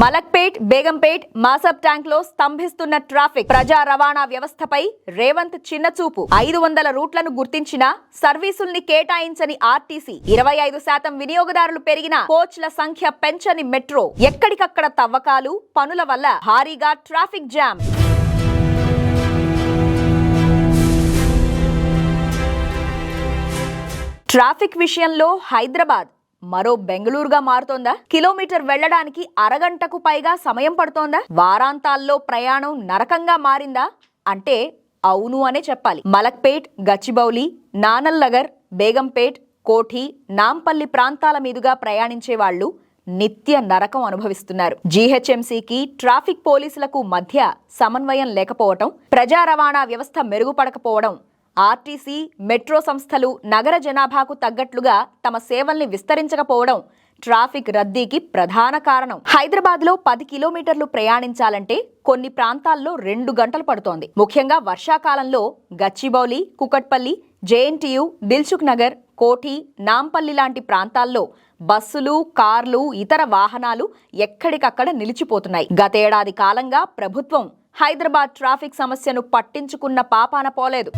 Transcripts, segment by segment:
మలక్పేట్ బేగంపేట్ మాసబ్ ట్యాంక్లో స్తంభిస్తున్న ట్రాఫిక్. ప్రజా రవాణా వ్యవస్థపై రేవంత్ చిన్నచూపు. ఐదు వందల రూట్లను గుర్తించిన సర్వీసుల్ని కేటాయించని ఆర్టీసీ. ఇరవై ఐదు శాతం వినియోగదారులు పెరిగిన కోచ్ల సంఖ్య పెంచని మెట్రో. ఎక్కడికక్కడ తవ్వకాలు పనుల వల్ల భారీగా ట్రాఫిక్ జామ్. ట్రాఫిక్ విషయంలో హైదరాబాద్ మరో బెంగళూరుగా మారుతోందా? కిలోమీటర్ వెళ్ళడానికి అరగంటకు పైగా సమయం పడుతోందా? వారాంతాల్లో ప్రయాణం నరకంగా మారిందా? అంటే అవును అనే చెప్పాలి. మలక్పేట్ గచ్చిబౌలి నానల్నగర్ బేగంపేట్ కోఠి నాంపల్లి ప్రాంతాల మీదుగా ప్రయాణించే వాళ్ళు నిత్య నరకం అనుభవిస్తున్నారు. జీహెచ్ఎంసీకి ట్రాఫిక్ పోలీసులకు మధ్య సమన్వయం లేకపోవటం ప్రజా రవాణా వ్యవస్థ మెరుగుపడకపోవడం ఆర్టీసీ మెట్రో సంస్థలు నగర జనాభాకు తగ్గట్లుగా తమ సేవల్ని విస్తరించకపోవడం ట్రాఫిక్ రద్దీకి ప్రధాన కారణం. హైదరాబాద్లో పది కిలోమీటర్లు ప్రయాణించాలంటే కొన్ని ప్రాంతాల్లో రెండు గంటలు పడుతోంది. ముఖ్యంగా వర్షాకాలంలో గచ్చిబౌలి కుకట్పల్లి జేఎన్టీయు దిల్సుఖ్ నగర్ కోఠి నాంపల్లి లాంటి ప్రాంతాల్లో బస్సులు కార్లు ఇతర వాహనాలు ఎక్కడికక్కడ నిలిచిపోతున్నాయి. గతేడాది కాలంగా ప్రభుత్వం హైదరాబాద్ ట్రాఫిక్ సమస్యను పట్టించుకున్న పాపాన పోలేదు.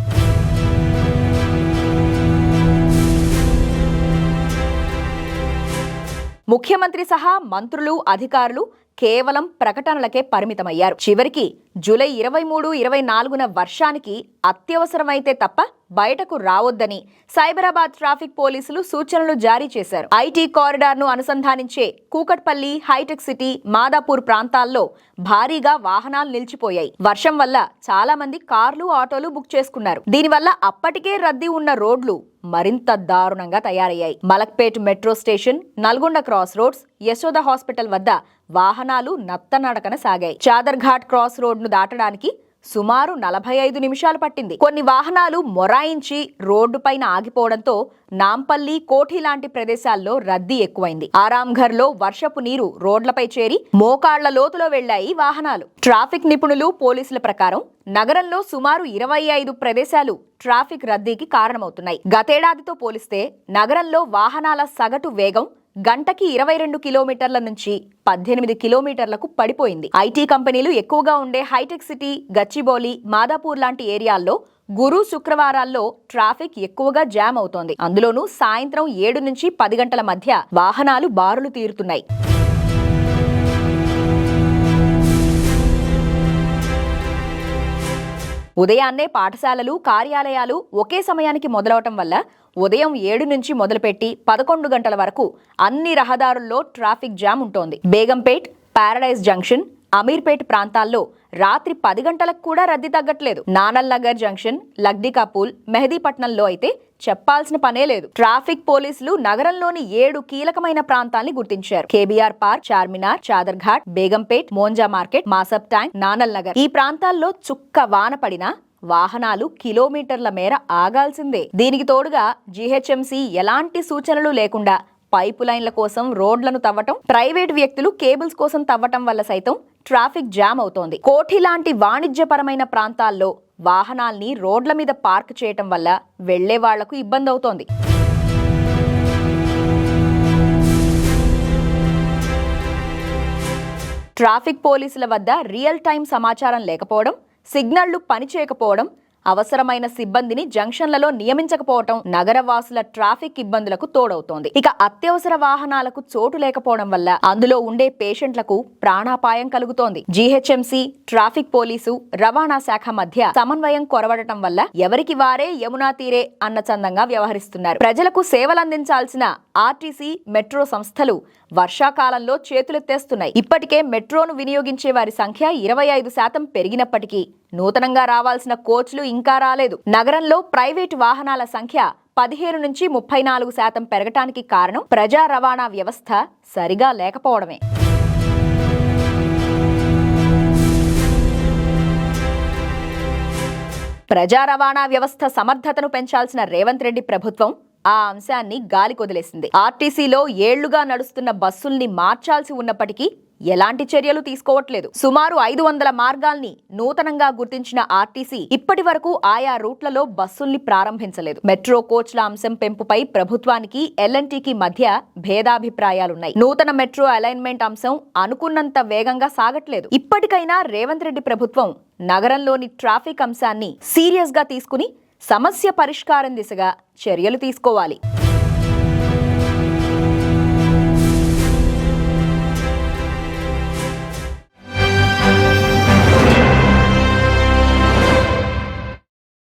ముఖ్యమంత్రి సహా మంత్రులు అధికారులు కేవలం ప్రకటనలకే పరిమితమయ్యారు. చివరికి జూలై ఇరవై మూడు ఇరవై నాలుగున వర్షానికి అత్యవసరమైతే తప్ప బయటకు రావొద్దని సైబరాబాద్ ట్రాఫిక్ పోలీసులు సూచనలు జారీ చేశారు. ఐటీ కారిడార్ను అనుసంధానించే కూకట్పల్లి హైటెక్ సిటీ మాదాపూర్ ప్రాంతాల్లో భారీగా వాహనాలు నిలిచిపోయాయి. వర్షం వల్ల చాలా మంది కార్లు ఆటోలు బుక్ చేసుకున్నారు. దీనివల్ల అప్పటికే రద్దీ ఉన్న రోడ్లు మరింత దారుణంగా తయారయ్యాయి. Malakpet metro station Nalgonda cross roads Yashoda hospital వద్ద వాహనాలు నత్తనడకన సాగాయి. చాదర్ఘాట్ క్రాస్ రోడ్ ను దాటడానికి సుమారు నలభై ఐదు నిమిషాలు పట్టింది. కొన్ని వాహనాలు మొరాయించి రోడ్డు పైన ఆగిపోవడంతో నాంపల్లి కోఠి లాంటి ప్రదేశాల్లో రద్దీ ఎక్కువైంది. ఆరాంఘర్లో వర్షపు నీరు రోడ్లపై చేరి మోకాళ్ళ లోతులో వెళ్ళాయి వాహనాలు. ట్రాఫిక్ నిపుణులు పోలీసుల ప్రకారం నగరంలో సుమారు ఇరవై ఐదు ప్రదేశాలు ట్రాఫిక్ రద్దీకి కారణమవుతున్నాయి. గతేడాదితో పోలిస్తే నగరంలో వాహనాల సగటు వేగం గంటకి ఇరవై రెండు కిలోమీటర్ల నుంచి పద్దెనిమిది కిలోమీటర్లకు పడిపోయింది. ఐటీ కంపెనీలు ఎక్కువగా ఉండే హైటెక్ సిటీ గచ్చిబౌలి మాదాపూర్ లాంటి ఏరియాల్లో గురు శుక్రవారాల్లో ట్రాఫిక్ ఎక్కువగా జామ్ అవుతోంది. అందులోనూ సాయంత్రం ఏడు నుంచి పది గంటల మధ్య వాహనాలు బారులు తీరుతున్నాయి. ఉదయాన్నే పాఠశాలలు కార్యాలయాలు ఒకే సమయానికి మొదలవటం వల్ల ఉదయం ఏడు నుంచి మొదలుపెట్టి పదకొండు గంటల వరకు అన్ని రహదారుల్లో ట్రాఫిక్ జామ్ ఉంటోంది. బేగంపేట్ పారడైజ్ జంక్షన్ అమీర్పేట్ ప్రాంతాల్లో రాత్రి పది గంటలకు కూడా రద్దీ తగ్గట్లేదు. నానల్ నగర్ జంక్షన్ లగ్డికాపూల్ మెహదీపట్నంలో అయితే చెప్పాల్సిన పనే లేదు. ట్రాఫిక్ పోలీసులు నగరంలోని ఏడు కీలకమైన ప్రాంతాల్ని గుర్తించారు. KBR park Charminar Chaderghat Begumpet Monda market Masab tank Nanal Nagar. ఈ ప్రాంతాల్లో చుక్క వాన పడినా వాహనాలు కిలోమీటర్ల మేర ఆగాల్సిందే. దీనికి తోడుగా జీహెచ్ఎంసీ ఎలాంటి సూచనలు లేకుండా పైపు లైన్ల కోసం రోడ్లను తవ్వటం ప్రైవేట్ వ్యక్తులు కేబుల్స్ కోసం తవ్వటం వల్ల సైతం ట్రాఫిక్ జామ్ అవుతోంది. కోఠి లాంటి వాణిజ్యపరమైన ప్రాంతాల్లో వాహనాల్ని రోడ్ల మీద పార్క్ చేయటం వల్ల వెళ్ళే వాళ్ళకు ఇబ్బంది అవుతోంది ట్రాఫిక్ పోలీసుల వద్ద రియల్ టైం సమాచారం లేకపోవడం సిగ్నళ్ళు పనిచేయకపోవడం అవసరమైన సిబ్బందిని జంక్షన్లలో నియమించకపోవటం నగరవాసుల ట్రాఫిక్ ఇబ్బందులకు తోడవుతోంది. ఇక అత్యవసర వాహనాలకు చోటు లేకపోవడం వల్ల అందులో ఉండే పేషెంట్లకు ప్రాణాపాయం కలుగుతోంది. జీహెచ్ఎంసీ ట్రాఫిక్ పోలీసు రవాణా శాఖ మధ్య సమన్వయం కొరవడటం వల్ల ఎవరికి వారే యమునా తీరే అన్న చందంగా వ్యవహరిస్తున్నారు. ప్రజలకు సేవలందించాల్సిన ఆర్టీసీ మెట్రో సంస్థలు వర్షాకాలంలో చేతులెత్తేస్తున్నాయి. ఇప్పటికే మెట్రోను వినియోగించే వారి సంఖ్య ఇరవై ఐదు శాతం పెరిగినప్పటికీ నూతనంగా రావాల్సిన కోచ్లు ఇంకా రాలేదు. నగరంలో ప్రైవేటు వాహనాల సంఖ్య పదిహేను నుంచి ముప్పై నాలుగు శాతం పెరగటానికి కారణం ప్రజా రవాణా వ్యవస్థ సరిగా లేకపోవడమే. ప్రజా రవాణా వ్యవస్థ సమర్థతను పెంచాల్సిన రేవంత్ రెడ్డి ప్రభుత్వం ఆ అంశాన్ని గాలి కొదిలేసింది ఆర్టీసీలో ఏళ్ళుగా నడుస్తున్న బస్సుల్ని మార్చాల్సి ఉన్నప్పటికీ ఎలాంటి చర్యలు తీసుకోవట్లేదు. సుమారు ఐదు వందల మార్గాల్ని నూతనంగా గుర్తించిన ఆర్టీసీ ఇప్పటి వరకు ఆయా రూట్లలో బస్సుల్ని ప్రారంభించలేదు. మెట్రో కోచ్ల అంశం పెంపుపై ప్రభుత్వానికి ఎల్ఎన్టీకి మధ్య భేదాభిప్రాయాలున్నాయి. నూతన మెట్రో అలైన్మెంట్ అంశం అనుకున్నంత వేగంగా సాగట్లేదు. ఇప్పటికైనా రేవంత్ రెడ్డి ప్రభుత్వం నగరంలోని ట్రాఫిక్ అంశాన్ని సీరియస్గా తీసుకుని సమస్య పరిష్కారం దిశగా చర్యలు తీసుకోవాలి.